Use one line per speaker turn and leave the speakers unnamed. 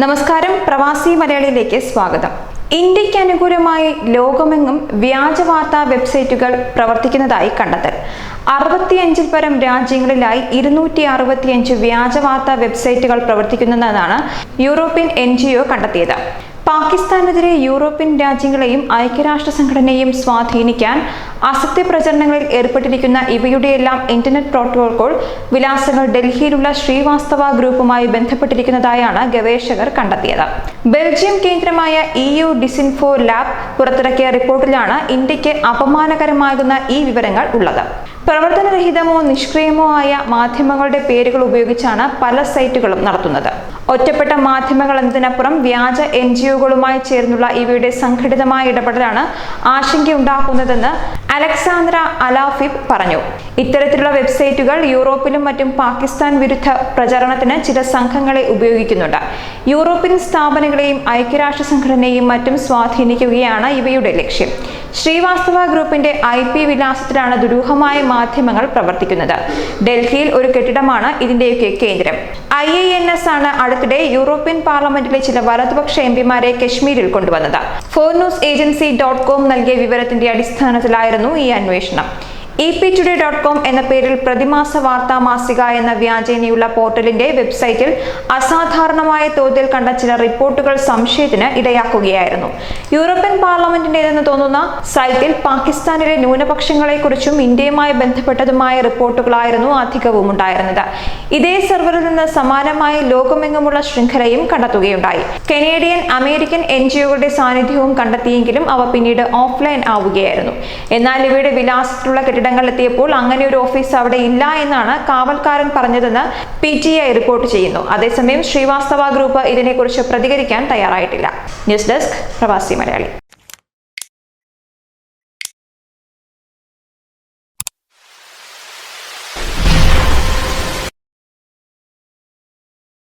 നമസ്കാരം. പ്രവാസി മലയാളിയിലേക്ക് സ്വാഗതം. ഇന്ത്യയ്ക്ക് അനുകൂലമായി ലോകമെങ്ങും വ്യാജ വാർത്താ വെബ്സൈറ്റുകൾ പ്രവർത്തിക്കുന്നതായി കണ്ടെത്തൽ. അറുപത്തിയഞ്ചിൽ പരം രാജ്യങ്ങളിലായി ഇരുന്നൂറ്റി അറുപത്തിയഞ്ച് വ്യാജ വാർത്താ വെബ്സൈറ്റുകൾ പ്രവർത്തിക്കുന്നതെന്നാണ് യൂറോപ്യൻ എൻ ജി ഒ കണ്ടെത്തിയത്. പാകിസ്ഥാനെതിരെ യൂറോപ്യൻ രാജ്യങ്ങളെയും ഐക്യരാഷ്ട്ര സംഘടനയെയും സ്വാധീനിക്കാൻ അസത്യ പ്രചരണങ്ങളിൽ ഏർപ്പെട്ടിരിക്കുന്ന ഇവയുടെയെല്ലാം ഇന്റർനെറ്റ് പ്രോട്ടോകോൾ വിലാസങ്ങൾ ഡൽഹിയിലുള്ള ശ്രീവാസ്തവ ഗ്രൂപ്പുമായി ബന്ധപ്പെട്ടിരിക്കുന്നതായാണ് ഗവേഷകർ കണ്ടെത്തിയത്. ബെൽജിയം കേന്ദ്രമായ ഇ യു ഡിസിൻഫോ ലാബ് പുറത്തിറക്കിയ റിപ്പോർട്ടിലാണ് ഇന്ത്യയ്ക്ക് അപമാനകരമാകുന്ന ഈ വിവരങ്ങൾ ഉള്ളത്. പ്രവർത്തനരഹിതമോ നിഷ്ക്രിയമോ ആയ മാധ്യമങ്ങളുടെ പേരുകൾ ഉപയോഗിച്ചാണ് പല സൈറ്റുകളും നടത്തുന്നത്. ഒറ്റപ്പെട്ട മാധ്യമങ്ങൾ എന്നതിനപ്പുറം വ്യാജ എൻ ജി ഒകളുമായി ചേർന്നുള്ള ഇവയുടെ സംഘടിതമായ ഇടപെടലാണ് ആശങ്കയുണ്ടാക്കുന്നതെന്ന് അലക്സാന്ദ്ര അലാഫിബ് പറഞ്ഞു. ഇത്തരത്തിലുള്ള വെബ്സൈറ്റുകൾ യൂറോപ്പിലും മറ്റും പാകിസ്ഥാൻ വിരുദ്ധ പ്രചരണത്തിന് ചില സംഘങ്ങളെ ഉപയോഗിക്കുന്നുണ്ട്. യൂറോപ്യൻ സ്ഥാപനങ്ങളെയും ഐക്യരാഷ്ട്ര സംഘടനയെയും മറ്റും സ്വാധീനിക്കുകയാണ് ഇവയുടെ ലക്ഷ്യം. ശ്രീവാസ്തവ ഗ്രൂപ്പിന്റെ ഐ പി വിലാസത്തിലാണ് ദുരൂഹമായ മാധ്യമങ്ങൾ പ്രവർത്തിക്കുന്നത്. ഡൽഹിയിൽ ഒരു കെട്ടിടമാണ് ഇതിന്റെയൊക്കെ കേന്ദ്രം. ഐ എ എൻ എസ് ആണ് അടുത്തിടെ യൂറോപ്യൻ പാർലമെന്റിലെ ചില വലതുപക്ഷ എം പിമാരെ കശ്മീരിൽ കൊണ്ടുവന്നത്. Four news agency dot com നൽകിയ വിവരത്തിന്റെ അടിസ്ഥാനത്തിലായിരുന്നു ഈ അന്വേഷണം. E P today dot com എന്ന പേരിൽ പ്രതിമാസ വാർത്താ മാസിക എന്ന വ്യാജേനയുള്ള പോർട്ടലിന്റെ വെബ്സൈറ്റിൽ അസാധാരണമായ തോതിൽ കണ്ട ചില റിപ്പോർട്ടുകൾ സംശയത്തിന് ഇടയാക്കുകയായിരുന്നു. യൂറോപ്യൻ പാർലമെന്റിന്റേതെന്ന് തോന്നുന്ന സൈറ്റിൽ പാകിസ്ഥാനിലെ ന്യൂനപക്ഷങ്ങളെക്കുറിച്ചും ഇന്ത്യയുമായി ബന്ധപ്പെട്ടതുമായ റിപ്പോർട്ടുകളായിരുന്നു അധികവും ഉണ്ടായിരുന്നത്. ഇതേ സെർവറിൽ നിന്ന് സമാനമായി ലോകമെങ്ങുമുള്ള ശൃംഖലയും കണ്ടെത്തുകയുണ്ടായി. കനേഡിയൻ അമേരിക്കൻ എൻ ജിഒകളുടെ സാന്നിധ്യവും കണ്ടെത്തിയെങ്കിലും അവ പിന്നീട് ഓഫ്ലൈൻ ആവുകയായിരുന്നു. എന്നാൽ ഇവയുടെ വിലാസത്തിലുള്ള കെട്ടിടങ്ങൾ എത്തിയപ്പോൾ അങ്ങനെ ഒരു ഓഫീസ് അവിടെ ഇല്ല എന്നാണ് കാവൽക്കാരൻ പറഞ്ഞതെന്ന് പി ടി ഐ റിപ്പോർട്ട് ചെയ്യുന്നു. അതേസമയം ശ്രീവാസ്തവ ഗ്രൂപ്പ് ഇതിനെക്കുറിച്ച് പ്രതികരിക്കാൻ തയ്യാറായിട്ടില്ല. ന്യൂസ് ഡെസ്ക് പ്രവാസി മലയാളി.